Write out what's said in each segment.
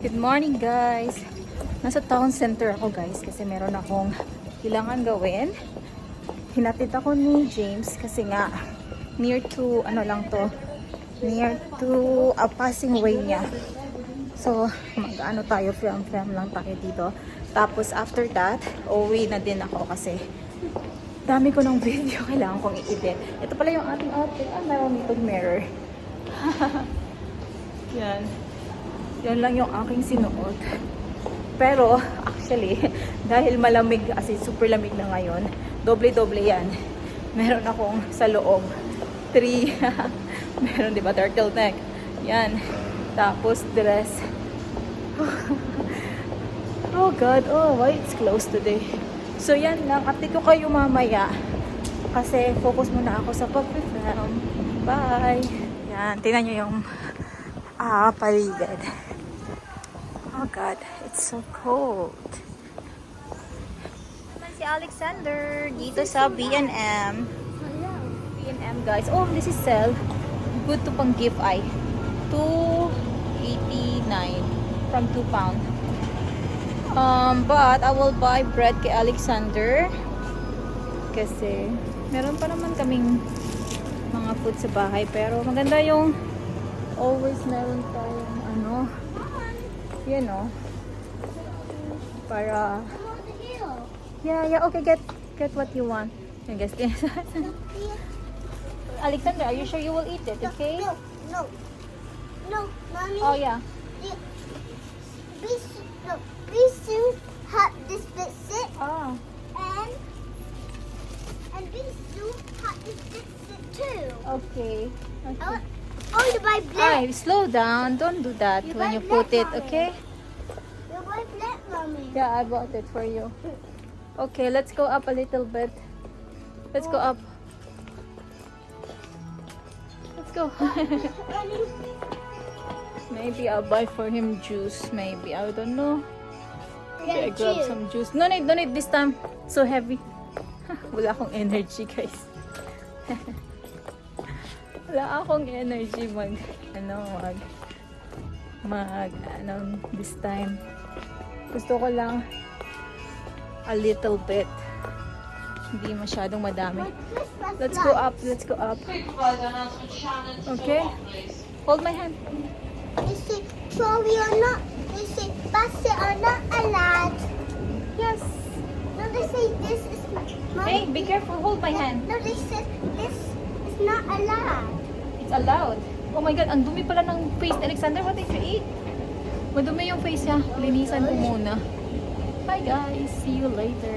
Good morning guys! Nasa town center ako guys kasi meron akong kailangan gawin. Hinatid ako ni James kasi nga near to ano lang to near to a passing way niya. So mag-ano tayo film film lang tayo dito. Tapos after that, uwi na din ako kasi dami ko ng video kailangan kong i-edit. Ito pala yung ating outfit. Ah, meron itong mirror. Yan. Yan lang yung aking sinuot. Pero, actually, dahil malamig, as in super lamig na ngayon, doble-doble yan. Meron akong sa loob. Three. Meron, di ba, turtleneck. Yan. Tapos, dress. oh God, oh, why it's closed today? So, yan lang. Update ko kayo mamaya. Kasi, focus muna ako sa pag-film. Bye! Yan, tingnan nyo yung ah, paligid. Oh God, it's so cold. Naman si Alexander dito sa B&M. B&M guys. Oh, this is sell. Good to pang gift ay. 2.89 from 2 pound. Um, but I will buy bread kay Alexander kasi meron pa naman kaming mga food sa bahay pero maganda yung always meron tayong ano you know para yeah yeah okay get get what you want. I guess yes Alexander are you sure you will eat it okay? No, no, no, mommy. oh yeah. We no, we soon have this bit sit oh ah. and and we soon have this bit sit too. okay okay oh, want to buy black. Ay, slow down. Don't do that You when you put it, Mommy. okay? You buy black, mommy. Yeah, I bought it for you. Okay, let's go up a little bit. Let's go up. Let's go. Maybe I'll buy for him juice. Maybe. I don't know. Maybe I grab some juice. No need, no need this time. So heavy. Wala akong energy, guys. Wala akong energy mag, ano, mag, mag, ano, this time. Gusto ko lang a little bit. Hindi masyadong madami. my Let's go up, let's go up. Okay? Hold my hand. They say Chloe are not. They say Bassett are not allowed. Yes. No, they say this is. Hey, Mommy, be careful. Hold my hand. No, they said this is not allowed. It's allowed. Oh my God, ang dumi pala ng face ni Alexander. What did you eat? Madumi yung face niya. Linisan ko muna. Bye guys. See you later.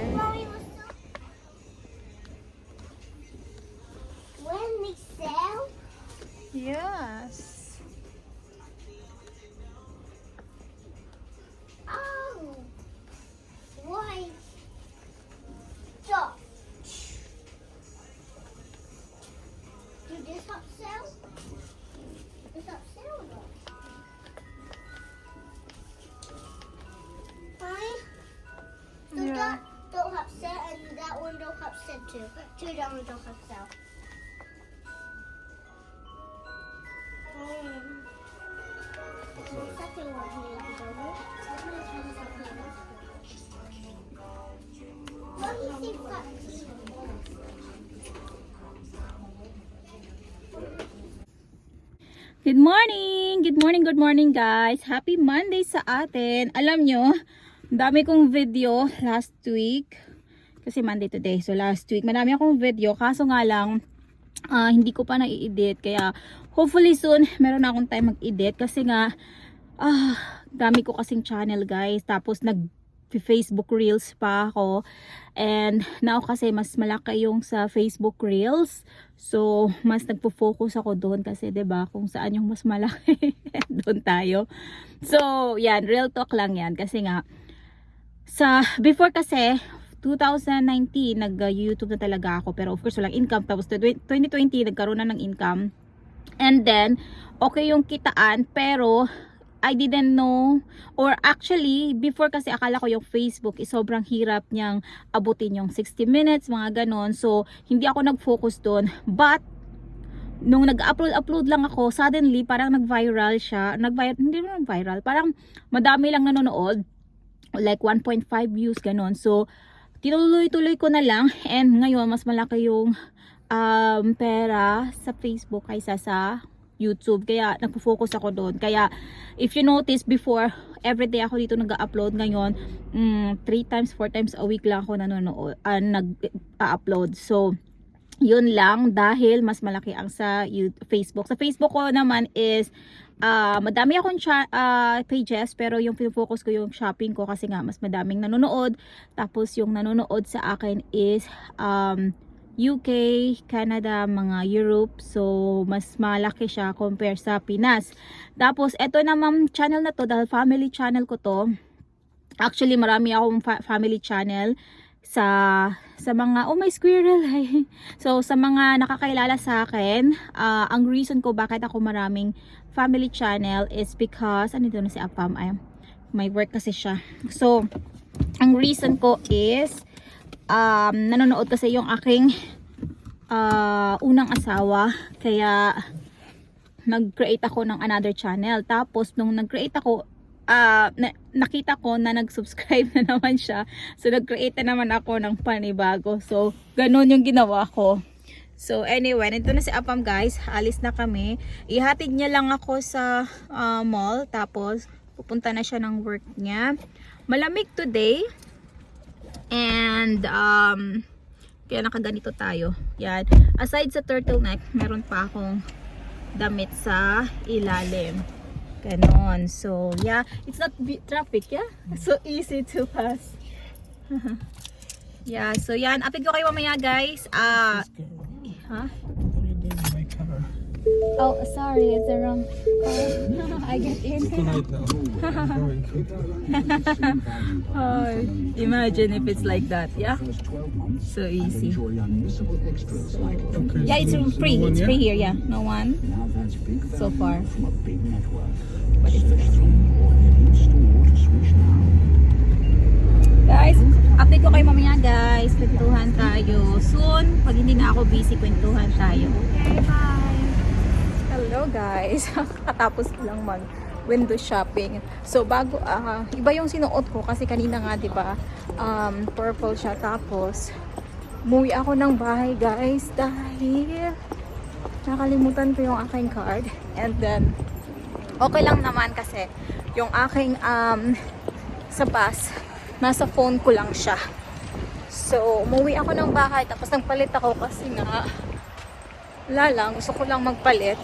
Um, the second one here, don't it? What do you think that's? Good morning! Good morning, good morning guys! Happy Monday sa atin! Alam nyo, dami kong video last week. Kasi Monday today. So last week, marami akong video. Kaso nga lang, ah, hindi ko pa na-edit. Kaya hopefully soon, meron na akong time mag-edit. Kasi nga, ah, dami ko kasing channel guys. Tapos nag Facebook Reels pa ako. And now kasi mas malaki yung sa Facebook Reels. So, mas nagpo-focus ako doon kasi 'di ba kung saan yung mas malaki, doon tayo. So, yan, real talk lang yan kasi nga sa before kasi 2019 nag-YouTube na talaga ako pero of course walang income tapos 2020 nagkaroon na ng income. And then okay yung kitaan pero I didn't know or actually before kasi akala ko yung Facebook is sobrang hirap niyang abutin yung 60 minutes mga ganon so hindi ako nag-focus doon but nung nag-upload-upload lang ako, suddenly parang nag-viral siya. Nag-viral, hindi naman viral, parang madami lang nanonood. Like 1.5 views, ganon. So, tinuloy-tuloy ko na lang and ngayon mas malaki yung um, pera sa Facebook kaysa sa YouTube. Kaya nagpo-focus ako doon. Kaya if you notice before, everyday ako dito nag-upload ngayon, 3 times, 4 times a week lang ako nanonood, uh, nag-upload. So, yun lang dahil mas malaki ang sa You- Facebook. Sa Facebook ko naman is ah madami akong ah, pages pero yung focus ko yung shopping ko kasi nga mas madaming nanonood. Tapos yung nanonood sa akin is um, UK, Canada, mga Europe. So, mas malaki siya compare sa Pinas. Tapos, eto naman channel na to, dahil family channel ko to. Actually, marami akong fa- family channel sa sa mga oh may squirrel. So sa mga nakakilala sa akin ah, ang reason ko bakit ako maraming family channel is because ano na si Apam? Ay may work kasi siya. So ang reason ko is um, nanonood kasi yung aking ah, unang asawa. Kaya nag-create ako ng another channel. Tapos nung nag-create ako ah, na- nakita ko na nag-subscribe na naman siya. So, nag-create na naman ako ng panibago. So, ganun yung ginawa ko. So, anyway, nito na si Apam guys. Alis na kami. Ihatid niya lang ako sa ah, mall. Tapos, pupunta na siya ng work niya. Malamig today. And, um, kaya nakaganito tayo. Yan. Aside sa turtleneck, meron pa akong damit sa ilalim. Ganon. So, yeah. It's not traffic, yeah? So easy to pass. yeah. So, yan. Update ko kayo mamaya, guys. Ah, huh? Oh, sorry. It's the wrong car. I get in. Tonight now. Oh, imagine if it's like that, yeah? So easy. Okay, Yeah, it's free. no It's free here, yeah. No one so far. But it's Guys, update ko kayo mamaya guys. Kwentuhan tayo. Soon, pag hindi na ako busy, kwentuhan tayo. Okay, bye! Hello guys. Katapos ko lang mag window shopping. So bago ah iba yung sinuot ko kasi kanina nga 'di ba? Um purple siya tapos umuwi ako ng bahay guys dahil nakalimutan ko yung aking card and then okay lang naman kasi yung aking um sa bus nasa phone ko lang siya so umuwi ako ng bahay tapos nagpalit ako kasi nga wala lang gusto ko lang magpalit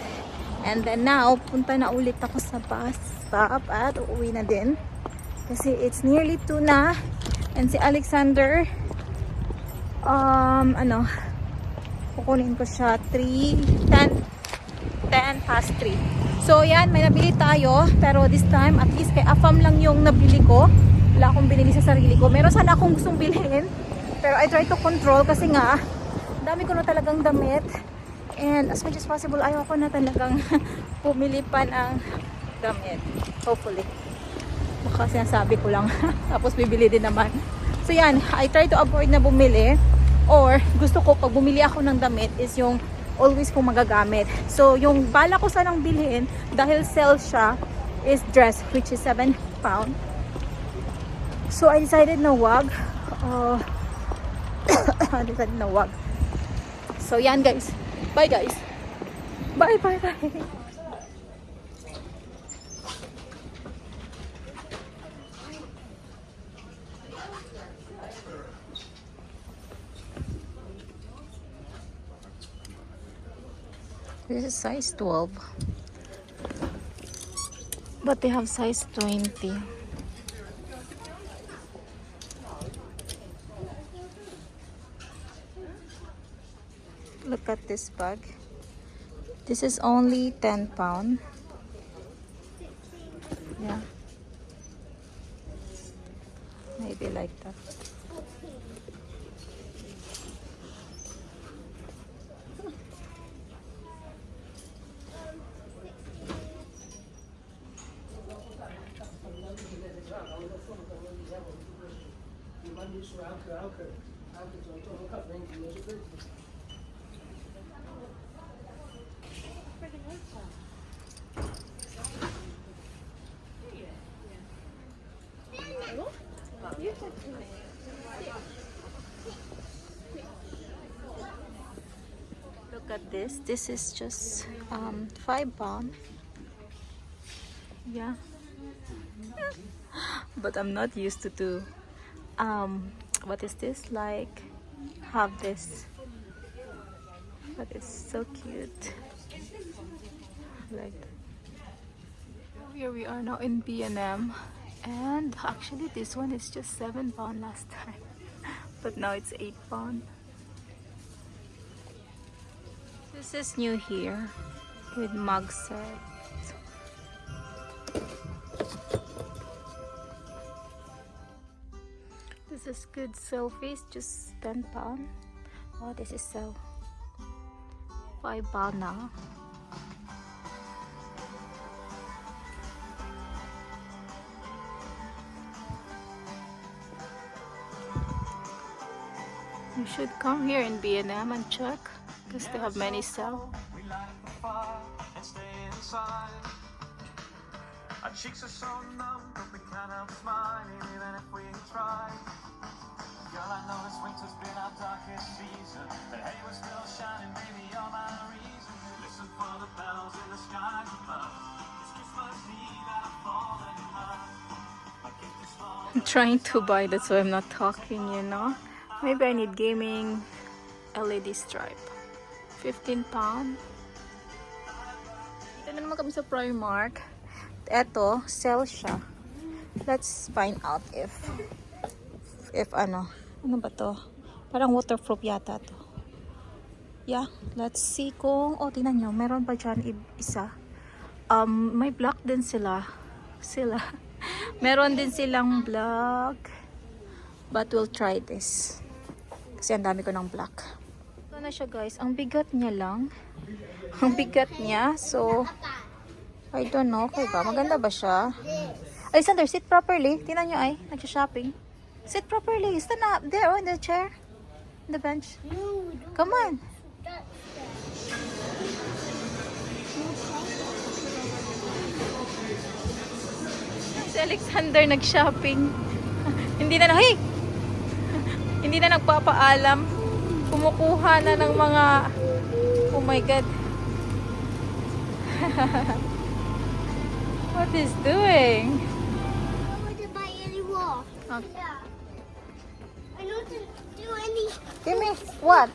and then now punta na ulit ako sa bus stop at uuwi na din. Kasi it's nearly 2 na. And si Alexander um ano kukunin ko siya 3 10 10 past 3 so yan may nabili tayo. Pero this time at least kay Afam lang yung nabili ko. Wala akong binili sa sarili ko. Meron sana akong gustong bilhin. Pero I try to control kasi nga dami ko na talagang damit and as much as possible ayaw ko na talagang pumili pa ng damit. Hopefully. Baka sinasabi ko lang. Tapos bibili din naman. So yan. I try to avoid na bumili. Or gusto ko pag bumili ako ng damit is yung always kong magagamit. So yung bala ko sanang bilhin dahil sale siya is dress which is 7 pound. So I decided na wag. Uh, I decided na wag. So yan guys bye guys bye bye bye This is size 12. But they have size 20. at this bag. This is only 10 pound. Yeah. Maybe like that. Okay. Look at this. This is just um five pound. Yeah. But I'm not used to do um what is this like have this. But it's so cute. Like here we are now in B&M and actually this one is just 7 pound last time. But now it's 8 pound. This is new here with mug set. This is good selfies just 10 pound. Oh this is so 5 pound now You should come here in B&M and check because they have many sell. We light the fire and stay inside. Our cheeks are so numb, but we can't help smiling even if we try. Girl, I know this winter's been our darkest season, but hey, we're still shining, baby. You're my reason. Listen for the bells in the skies above. It's Christmas Eve and I'm falling in love. My gift is small. I'm trying to buy, that's why I'm not talking, you know. Maybe I need gaming LED stripe. 15 pound. Dito na naman kami sa Primark. Eto, sell siya. Let's find out if if ano. Ano ba to? Parang waterproof yata to. Yeah, let's see kung, oh, tingnan nyo, meron pa dyan isa. Um, may black din sila. Sila. meron din silang black. But we'll try this. Kasi ang dami ko ng black. Ito na siya guys. Ang bigat niya lang. Ang bigat niya. So, I don't know. Okay ba? Maganda ba siya? Alexander, sit properly. Tingnan nyo ay. Nagsha-shopping. Sit properly. Stand up. There, oh, in the chair. In the bench. Come on. Si Alexander nag-shopping. Hindi na na, hey! Hindi na nagpapaalam. Kumukuha na ng mga, oh my God. What is doing? I want to buy any more. Okay. Yeah. I don't do any. Give me, what?